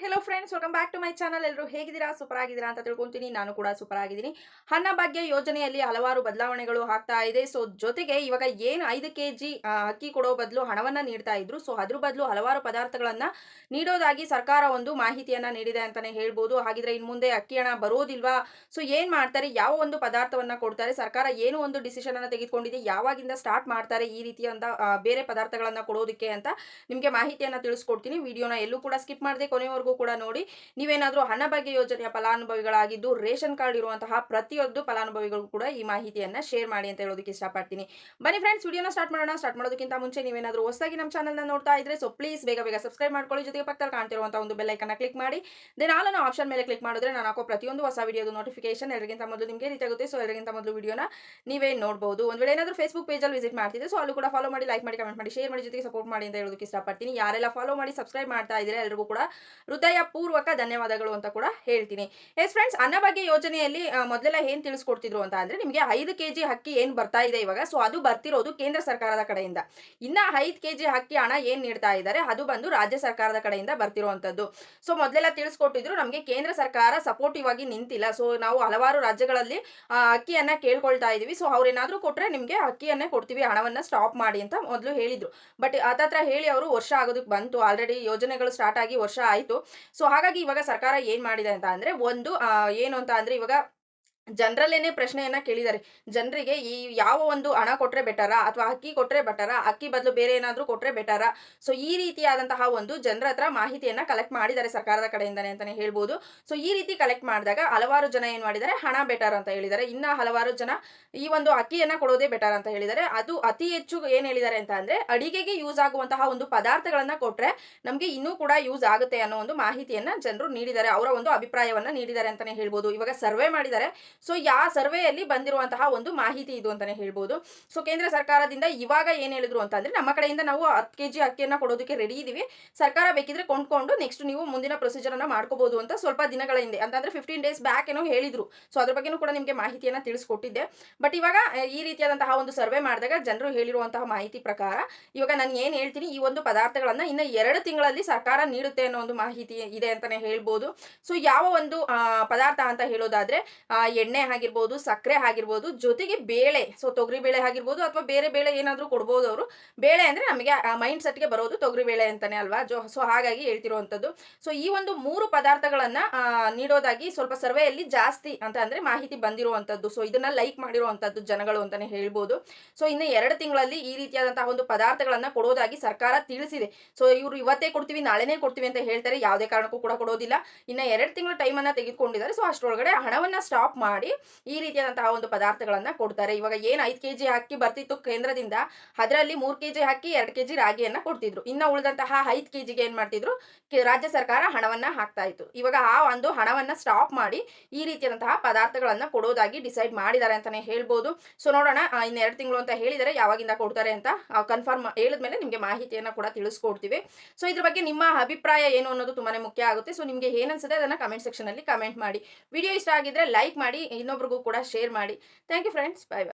Hello friends welcome back to my channel ಎಲ್ಲರೂ ಹೇಗಿದ್ದೀರಾ? Super ಆಗಿದ್ದೀರಾ ಅಂತ ತಿಳ್ಕೊಂತೀನಿ. ನಾನು ಕೂಡ ಸೂಪರ್ ಆಗಿದ್ದೀನಿ ಭಾಗ್ಯ ಯೋಜನೆಯಲ್ಲಿ ಹಲವಾರು ಬದಲಾವಣೆಗಳು ಆಗ್ತಾ ಇದೆ. ಸೊ ಜೊತೆಗೆ ಇವಾಗ ಏನು ಐದು ಕೆ ಜಿ ಅಕ್ಕಿ ಕೊಡೋ ಬದಲು ಹಣವನ್ನ ನೀಡ್ತಾ ಇದ್ರು. ಸೊ ಅದ್ರ ಬದಲು ಹಲವಾರು ಪದಾರ್ಥಗಳನ್ನ ನೀಡೋದಾಗಿ ಸರ್ಕಾರ ಒಂದು ಮಾಹಿತಿಯನ್ನ ನೀಡಿದೆ ಅಂತಾನೆ ಹೇಳ್ಬೋದು. ಹಾಗಿದ್ರೆ ಇನ್ನು ಮುಂದೆ ಅಕ್ಕಿ ಹಣ ಬರೋದಿಲ್ವಾ? ಸೊ ಏನ್ ಮಾಡ್ತಾರೆ? ಯಾವ ಒಂದು ಪದಾರ್ಥವನ್ನ ಕೊಡ್ತಾರೆ? ಸರ್ಕಾರ ಏನು ಒಂದು ಡಿಸಿಷನ್ ಅನ್ನ ತೆಗೆದುಕೊಂಡಿದೆ? ಯಾವಾಗಿಂದ ಸ್ಟಾರ್ಟ್ ಮಾಡ್ತಾರೆ ಈ ರೀತಿಯಂತ ಬೇರೆ ಪದಾರ್ಥಗಳನ್ನ ಕೊಡೋದಕ್ಕೆ ಅಂತ ನಿಮಗೆ ಮಾಹಿತಿಯನ್ನ ತಿಳಿಸ್ಕೊಡ್ತೀನಿ. ವಿಡಿಯೋನ ಎಲ್ಲೂ ಕೂಡ ಸ್ಕಿಪ್ ಮಾಡದೆ ಕೂಡ ನೋಡಿ ನೀವೇನಾದರೂ ಬಗ್ಗೆ ಯೋಜನೆಯ ಫಲಾನುಭವಿಗಳಾಗಿದ್ದು ರೇಷನ್ ಕಾರ್ಡ್ ಇರುವಂತಹ ಪ್ರತಿಯೊಂದು ಫಲಾನುಭವಿಗಳು ಕೂಡ ಈ ಮಾಹಿತಿಯನ್ನ ಶೇರ್ ಮಾಡಿ ಅಂತ ಹೇಳೋದಕ್ಕೆ ಇಷ್ಟಪಡ್ತೀನಿ. ಬನ್ನಿ ಫ್ರೆಂಡ್ಸ್ ವಿಡಿಯೋನ ಸ್ಟಾರ್ಟ್ ಮಾಡೋಣ. ಸ್ಟಾರ್ಟ್ ಮಾಡೋದಕ್ಕಿಂತ ಮುಂಚೆ ನೀವೇನಾದರೂ ಹೊಸದಾಗಿ ನಮ್ಮ ಚಾನಲ್ನ ನೋಡ್ತಾ ಇದ್ರೆ ಸೊ ಪ್ಲೀಸ್ ಬೇಗ ಬೇಗ ಸಬ್ಸ್ಕ್ರೈಬ್ ಮಾಡ್ಕೊಳ್ಳಿ. ಜೊತೆಗೆ ಪಕ್ಕದಲ್ಲಿ ಕಾಣ್ತಿರುವಂಥ ಒಂದು ಬೆಲ್ ಐಕನ್ನ ಕ್ಲಿಕ್ ಮಾಡಿ. ದೆನ್ ಆಲ್ ಅನ್ನೋ ಆಪ್ಷನ್ ಮೇಲೆ ಕ್ಲಿಕ್ ಮಾಡಿದ್ರೆ ನಾನು ಹಾಕೋ ಪ್ರತಿಯೊಂದು ಹೊಸ ವಿಡಿಯೋದು ನೋಟಿಫಿಕೇಶನ್ ಎಲ್ಲರಿಗಿಂತ ಮೊದಲು ನಿಮಗೆ ರೀತಿ ಆಗುತ್ತೆ. ಸೊ ಎಲ್ಲರಿಗಿಂತ ಮೊದಲು ವಿಡಿಯೋನ ನೀವೇ ನೋಡಬಹುದು ಒಂದು ವೇಳೆ ಏನಾದರೂ ಫೇಸ್ಬುಕ್ ಪೇಜಲ್ಲಿ ವಿಸಿಟ್ ಮಾಡ್ತಿದ್ರೆ ಸೊ ಅಲ್ಲೂ ಕೂಡ ಫಾಲೋ ಮಾಡಿ ಲೈಕ್ ಮಾಡಿ ಕಮೆಂಟ್ ಮಾಡಿ ಶೇರ್ ಮಾಡಿ, ಜೊತೆಗೆ ಸಪೋರ್ಟ್ ಮಾಡಿ ಅಂತ ಹೇಳೋದಕ್ಕೆ ಇಷ್ಟಪಡ್ತೀನಿ. ಯಾರೆಲ್ಲ ಫಾಲೋ ಮಾಡಿ ಸಬ್ಸ್ಕ್ರೈಬ್ ಮಾಡ್ತಾ ಇದ್ರೆ ಎಲ್ಲರಿಗೂ ಕೂಡ ಹೃದಯ ಪೂರ್ವಕ ಧನ್ಯವಾದಗಳು ಅಂತ ಕೂಡ ಹೇಳ್ತೀನಿ. ಎಸ್ ಫ್ರೆಂಡ್ಸ್ ಅನ್ನಭಾಗ್ಯ ಯೋಜನೆಯಲ್ಲಿ ಮೊದಲೆಲ್ಲ ಏನ್ ತಿಳಿಸ್ಕೊಡ್ತಿದ್ರು ಅಂತ ಅಂದ್ರೆ ನಿಮಗೆ ಐದು ಕೆಜಿ ಅಕ್ಕಿ ಏನ್ ಬರ್ತಾ ಇದೆ ಇವಾಗ? ಸೊ ಅದು ಬರ್ತಿರೋದು ಕೇಂದ್ರ ಸರ್ಕಾರದ ಕಡೆಯಿಂದ. ಇನ್ನ ಐದು ಕೆಜಿ ಅಕ್ಕಿ ಹಣ ಏನ್ ನೀಡ್ತಾ ಇದ್ದಾರೆ, ಅದು ಬಂದು ರಾಜ್ಯ ಸರ್ಕಾರದ ಕಡೆಯಿಂದ ಬರ್ತಿರುವಂತದ್ದು ಸೊ ಮೊದಲೆಲ್ಲ ತಿಳಿಸ್ಕೊಟ್ಟಿದ್ರು ನಮಗೆ ಕೇಂದ್ರ ಸರ್ಕಾರ ಸಪೋರ್ಟಿವ್ ಆಗಿ ನಿಂತಿಲ್ಲ. ಸೊ ನಾವು ಹಲವಾರು ರಾಜ್ಯಗಳಲ್ಲಿ ಅಕ್ಕಿಯನ್ನ ಕೇಳ್ಕೊಳ್ತಾ ಇದೀವಿ. ಸೊ ಅವ್ರೇನಾದ್ರೂ ಕೊಟ್ರೆ ನಿಮಗೆ ಅಕ್ಕಿಯನ್ನೇ ಕೊಡ್ತೀವಿ, ಹಣವನ್ನ ಸ್ಟಾಪ್ ಮಾಡಿ ಅಂತ ಮೊದಲು ಹೇಳಿದ್ರು. ಬಟ್ ಆತತ್ರ ಹೇಳಿ ಅವರು ವರ್ಷ ಆಗೋದಕ್ಕೆ ಬಂತು. ಆಲ್ರೆಡಿ ಯೋಜನೆಗಳು ಸ್ಟಾರ್ಟ್ ಆಗಿ ವರ್ಷ ಆಯಿತು. ಸೊ ಹಾಗಾಗಿ ಇವಾಗ ಸರ್ಕಾರ ಏನ್ ಮಾಡಿದೆ ಅಂತ ಅಂದ್ರೆ ಒಂದು ಏನು ಅಂತ ಅಂದ್ರೆ ಇವಾಗ ಜನರಲ್ಲೇನೆ ಪ್ರಶ್ನೆಯನ್ನ ಕೇಳಿದ್ದಾರೆ ಜನರಿಗೆ ಈ ಯಾವ ಒಂದು ಹಣ ಕೊಟ್ಟರೆ ಬೆಟರ ಅಥವಾ ಅಕ್ಕಿ ಕೊಟ್ಟರೆ ಬೆಟರ, ಅಕ್ಕಿ ಬದಲು ಬೇರೆ ಏನಾದರೂ ಕೊಟ್ಟರೆ ಬೆಟರ? ಸೊ ಈ ರೀತಿಯಾದಂತಹ ಒಂದು ಜನರ ಹತ್ರ ಮಾಹಿತಿಯನ್ನ ಕಲೆಕ್ಟ್ ಮಾಡಿದ್ದಾರೆ ಸರ್ಕಾರದ ಕಡೆಯಿಂದನೇ ಅಂತಲೇ ಹೇಳ್ಬೋದು. ಸೊ ಈ ರೀತಿ ಕಲೆಕ್ಟ್ ಮಾಡಿದಾಗ ಹಲವಾರು ಜನ ಏನು ಮಾಡಿದ್ದಾರೆ? ಹಣ ಬೆಟರ್ ಅಂತ ಹೇಳಿದ್ದಾರೆ. ಇನ್ನು ಹಲವಾರು ಜನ ಈ ಒಂದು ಅಕ್ಕಿಯನ್ನು ಕೊಡೋದೇ ಬೆಟರ್ ಅಂತ ಹೇಳಿದ್ದಾರೆ. ಅದು ಅತಿ ಹೆಚ್ಚು ಏನು ಹೇಳಿದ್ದಾರೆ ಅಂತ ಅಂದರೆ ಅಡಿಗೆಗೆ ಯೂಸ್ ಆಗುವಂತಹ ಒಂದು ಪದಾರ್ಥಗಳನ್ನು ಕೊಟ್ಟರೆ ನಮಗೆ ಇನ್ನೂ ಕೂಡ ಯೂಸ್ ಆಗುತ್ತೆ ಅನ್ನೋ ಒಂದು ಮಾಹಿತಿಯನ್ನು ಜನರು ನೀಡಿದ್ದಾರೆ. ಅವರ ಒಂದು ಅಭಿಪ್ರಾಯವನ್ನು ನೀಡಿದ್ದಾರೆ ಅಂತಲೇ ಹೇಳ್ಬೋದು. ಇವಾಗ ಸರ್ವೆ ಮಾಡಿದ್ದಾರೆ. ಸೊ ಯಾ ಸರ್ವೆಯಲ್ಲಿ ಬಂದಿರುವಂತಹ ಒಂದು ಮಾಹಿತಿ ಇದು ಅಂತಾನೆ ಹೇಳ್ಬೋದು. ಸೊ ಕೇಂದ್ರ ಸರ್ಕಾರದಿಂದ ಇವಾಗ ಏನ್ ಹೇಳಿದ್ರು ಅಂತಂದ್ರೆ ನಮ್ಮ ಕಡೆಯಿಂದ ನಾವು ಹತ್ತು ಕೆ ಜಿ ಅಕ್ಕಿಯನ್ನ ಕೊಡೋದಕ್ಕೆ ರೆಡಿ ಇದೀವಿ. ಸರ್ಕಾರ ಬೇಕಿದ್ರೆ ಕೊಂಡ್ಕೊಂಡು ನೆಕ್ಸ್ಟ್ ನೀವು ಮುಂದಿನ ಪ್ರೊಸೀಜರ್ ಅನ್ನ ಮಾಡ್ಕೋಬಹುದು ಅಂತ ಸ್ವಲ್ಪ ದಿನಗಳ ಹಿಂದೆ, ಅಂತಂದ್ರೆ ಫಿಫ್ಟೀನ್ ಡೇಸ್ ಬ್ಯಾಕ್ ಏನೋ ಹೇಳಿದ್ರು. ಸೊ ಅದ್ರ ಬಗ್ಗೆನೂ ಕೂಡ ನಿಮಗೆ ಮಾಹಿತಿಯನ್ನ ತಿಳಿಸ್ಕೊಟ್ಟಿದ್ದೆ. ಬಟ್ ಇವಾಗ ಈ ರೀತಿಯಾದಂತಹ ಒಂದು ಸರ್ವೆ ಮಾಡಿದಾಗ ಜನರು ಹೇಳಿರುವಂತಹ ಮಾಹಿತಿ ಪ್ರಕಾರ ಇವಾಗ ನಾನು ಏನು ಹೇಳ್ತೀನಿ, ಈ ಒಂದು ಪದಾರ್ಥಗಳನ್ನ ಇನ್ನು ಎರಡು ತಿಂಗಳಲ್ಲಿ ಸರ್ಕಾರ ನೀಡುತ್ತೆ ಅನ್ನೋ ಒಂದು ಮಾಹಿತಿ ಇದೆ ಅಂತಾನೆ ಹೇಳ್ಬೋದು. ಸೊ ಯಾವ ಒಂದು ಪದಾರ್ಥ ಅಂತ ಹೇಳೋದಾದ್ರೆ ಎಣ್ಣೆ ಆಗಿರ್ಬೋದು, ಸಕ್ಕರೆ ಆಗಿರ್ಬೋದು, ಜೊತೆಗೆ ಬೇಳೆ. ಸೊ ತೊಗರಿ ಬೇಳೆ ಆಗಿರ್ಬೋದು ಅಥವಾ ಬೇರೆ ಬೇಳೆ ಏನಾದರೂ ಕೊಡ್ಬೋದು ಅವರು. ಬೇಳೆ ಅಂದರೆ ನಮಗೆ ಮೈಂಡ್ ಸೆಟ್ಗೆ ಬರೋದು ತೊಗರಿ ಬೇಳೆ ಅಂತಾನೆ ಅಲ್ವಾ? ಜೊ ಸೊ ಹಾಗಾಗಿ ಹೇಳ್ತಿರುವಂಥದ್ದು. ಸೊ ಈ ಒಂದು ಮೂರು ಪದಾರ್ಥಗಳನ್ನ ನೀಡೋದಾಗಿ ಸ್ವಲ್ಪ ಸರ್ವೆಯಲ್ಲಿ ಜಾಸ್ತಿ ಅಂತ ಅಂದರೆ ಮಾಹಿತಿ ಬಂದಿರುವಂಥದ್ದು. ಸೊ ಇದನ್ನ ಲೈಕ್ ಮಾಡಿರುವಂಥದ್ದು ಜನಗಳು ಅಂತಾನೆ ಹೇಳ್ಬೋದು. ಸೊ ಇನ್ನು ಎರಡು ತಿಂಗಳಲ್ಲಿ ಈ ರೀತಿಯಾದಂತಹ ಒಂದು ಪದಾರ್ಥಗಳನ್ನ ಕೊಡೋದಾಗಿ ಸರ್ಕಾರ ತಿಳಿಸಿದೆ. ಸೊ ಇವರು ಇವತ್ತೇ ಕೊಡ್ತೀವಿ, ನಾಳೆನೇ ಕೊಡ್ತೀವಿ ಅಂತ ಹೇಳ್ತಾರೆ. ಯಾವುದೇ ಕಾರಣಕ್ಕೂ ಕೂಡ ಕೊಡೋದಿಲ್ಲ. ಇನ್ನು ಎರಡು ತಿಂಗಳ ಟೈಮನ್ನು ತೆಗೆದುಕೊಂಡಿದ್ದಾರೆ. ಸೊ ಅಷ್ಟರೊಳಗಡೆ ಹಣವನ್ನ ಸ್ಟಾಪ್ ಮಾಡಿ ಈ ರೀತಿಯಾದಂತಹ ಒಂದು ಪದಾರ್ಥಗಳನ್ನ ಕೊಡ್ತಾರೆ. ಇವಾಗ ಏನು ಐದು ಕೆಜಿ ಅಕ್ಕಿ ಬರ್ತಿತ್ತು ಕೇಂದ್ರದಿಂದ, ಅದರಲ್ಲಿ ಮೂರು ಕೆಜಿ ಹಾಕಿ ಎರಡು ಕೆಜಿ ರಾಗಿಯನ್ನ ಕೊಡ್ತಿದ್ರು. ಇನ್ನು ಉಳಿದಂತಹ ಐದು ಕೆಜಿಗೆ ಏನ್ ಮಾಡ್ತಿದ್ರು? ರಾಜ್ಯ ಸರ್ಕಾರ ಹಣವನ್ನ ಹಾಕ್ತಾ ಇತ್ತು. ಇವಾಗ ಆ ಒಂದು ಹಣವನ್ನ ಸ್ಟಾಪ್ ಮಾಡಿ ಈ ರೀತಿಯಾದಂತಹ ಪದಾರ್ಥಗಳನ್ನ ಕೊಡೋದಾಗಿ ಡಿಸೈಡ್ ಮಾಡಿದ್ದಾರೆ ಅಂತಾನೆ ಹೇಳ್ಬೋದು. ಸೊ ನೋಡೋಣ ಇನ್ನು ಎರಡು ತಿಂಗಳು ಅಂತ ಹೇಳಿದರೆ ಯಾವಾಗಿಂದ ಕೊಡ್ತಾರೆ ಅಂತ ಕನ್ಫರ್ಮ್ ಹೇಳಿದ್ಮೇಲೆ ನಿಮಗೆ ಮಾಹಿತಿಯನ್ನ ಕೂಡ ತಿಳಿಸ್ಕೊಡ್ತೀವಿ. ಸೊ ಇದ್ರ ಬಗ್ಗೆ ನಿಮ್ಮ ಅಭಿಪ್ರಾಯ ಏನು ಅನ್ನೋದು ತುಂಬಾನೇ ಮುಖ್ಯ ಆಗುತ್ತೆ. ಸೊ ನಿಮಗೆ ಏನನ್ಸುತ್ತೆ ಅದನ್ನ ಕಮೆಂಟ್ ಸೆಕ್ಷನ್ ಅಲ್ಲಿ ಕಮೆಂಟ್ ಮಾಡಿ. ವಿಡಿಯೋ ಇಷ್ಟ ಆಗಿದ್ರೆ ಲೈಕ್ ಮಾಡಿ ಇನ್ನೊಬ್ರಿಗೂ ಕೂಡ ಶೇರ್ ಮಾಡಿ. Thank you friends bye bye